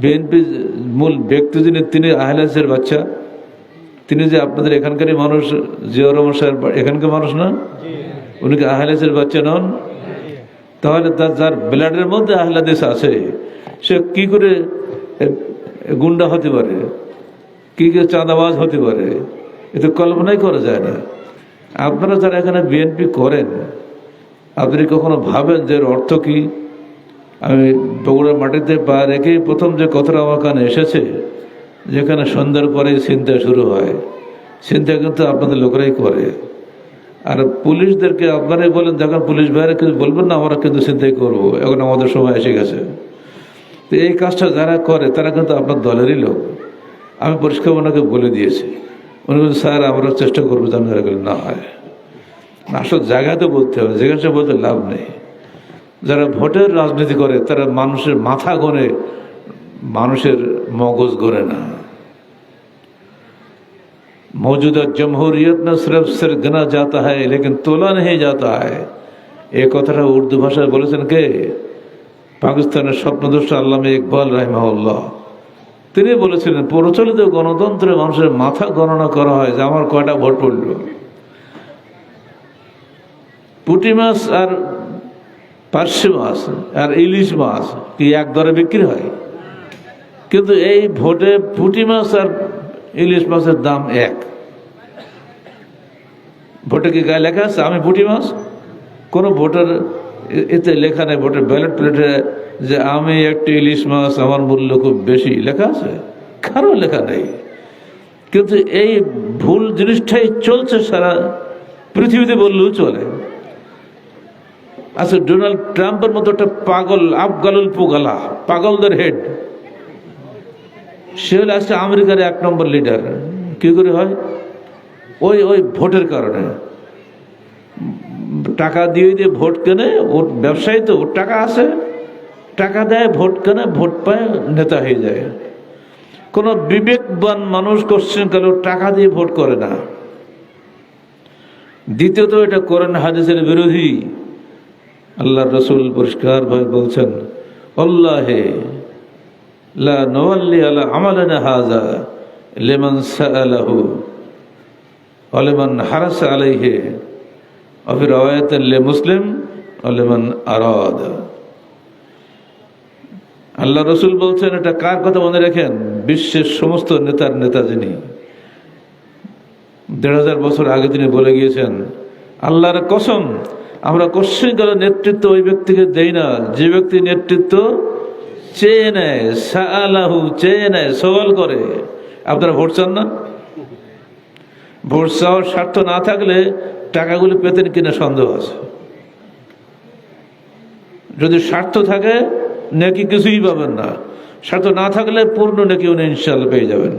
BNP মূল ব্যক্তি যিনি তিনি আহলাসের বাচ্চা তিনি যে আপনাদের এখানকারই মানুষ জিয়াউর রহমান সাহেব এখানকার মানুষ না? উনি কি আহলাসের বাচ্চা নন? তাহলে তার যার ব্লাডের মধ্যে আহলাদেশ আছে সে কি করে গুন্ডা হতে পারে? কি করে চাঁদাবাজ হতে পারে? এ তো কল্পনাই করা যায় না। আপনারা যারা এখানে বিএনপি করেন আপনি কখনো ভাবেন যে এর অর্থ কি? আমি বগুড়ার মাটিতে পা রেখে প্রথম যে কথাটা আমার কানে এসেছে, যেখানে সন্ধ্যার পরে চিন্তা শুরু হয়। চিন্তা কিন্তু আপনাদের লোকেরাই করে। আর পুলিশদেরকে আপনারাই বলেন যখন পুলিশ ভাইরা কিছু বলবেন না, আমরা কিন্তু চিন্তাই করব। এখন আমাদের সময় এসে গেছে। তো এই কাজটা যারা করে, তারা কিন্তু আপনার দলেরই লোক। আমি পরিষ্কার ওনাকে বলে দিয়েছি। উনি বলছেন, স্যার, আমরা চেষ্টা করব যেন না হয়। আসল জায়গাতে বলতে হবে যেখানে বলতে লাভ নেই। যারা ভোটের রাজনীতি করে তারা মানুষের মাথা গড়ে মানুষের মগজ গড়ে না मौजूदा जमहूरियत में सिर्फ सिर गिना जाता है लेकिन तोला नहीं जाता है এই কথাটা উর্দু ভাষায় বলেছেন কে পাকিস্তানের স্বপ্নদোষা আল্লামে ইকবাল রাহিমাউল্লাহ তিনি বলেছিলেন প্রচলিত গণতন্ত্রে মানুষের মাথা গণনা করা হয় যে আমার কয়টা ভোট পড়ল পুঁটি মাছ আর পার্শে মাছ আর ইলিশ মাছ কি এক দরে বিক্রি হয়। কিন্তু এই ভোটে পুঁটি মাছ আর ইলিশ মাছের দাম এক। ভোটে কি গায়ে লেখা আছে, আমি পুঁটি মাছ? কোনো ভোটার এতে লেখা নেই, ভোটের ব্যালট প্লেটে যে আমি একটি ইলিশ মাছ, আমার মূল্য খুব বেশি লেখা আছে? কারও লেখা নেই। কিন্তু এই ভুল জিনিসটাই চলছে সারা পৃথিবীতে বললেও চলে। আচ্ছা ডোনাল্ড ট্রাম্পের মতো একটা পাগল আফগালুল পোগালা, পাগলদের হেড সে হলো আজকে আমেরিকার এক নম্বর লিডার কি করে হয়? ওই ওই ভোটের কারণে। টাকা দিয়ে দিয়ে ভোট কেনে, ওর ব্যবসায়ী তো, ওর টাকা আছে। টাকা দেয়, ভোট কেনে, ভোট পায়, নেতা হয়ে যায়। কোনো বিবেকবান মানুষ কোশ্চেন কালে টাকা দিয়ে ভোট করে না। দ্বিতীয়ত এটা করেন হাদিসের বিরোধী। আল্লাহ রসুল পরিষ্কার ভাবে বলছেন লি মুসলিম আল্লাহ রসুল বলছেন, এটা কার কথা মনে রাখেন? বিশ্বের সমস্ত নেতার নেতা যিনি। দেড় হাজার বছর আগে তিনি বলে গিয়েছেন, আল্লাহর কসম আমরা কোশ্চিন করে নেতৃত্ব ওই ব্যক্তিকে দেই না। যে ব্যক্তি নেতৃত্ব চেয়ে নেয় সালাহু চেয়ে নেয়, সওয়াল করে। আপনারা ভোট চান না? ভোট চাওয়ার স্বার্থ না থাকলে টাকাগুলো পেতেন কিনা সন্দেহ আছে। যদি স্বার্থ থাকে, নাকি কিছুই পাবেন না। স্বার্থ না থাকলে পূর্ণ নাকি উনি ইনশাল্লাহ পেয়ে যাবেন।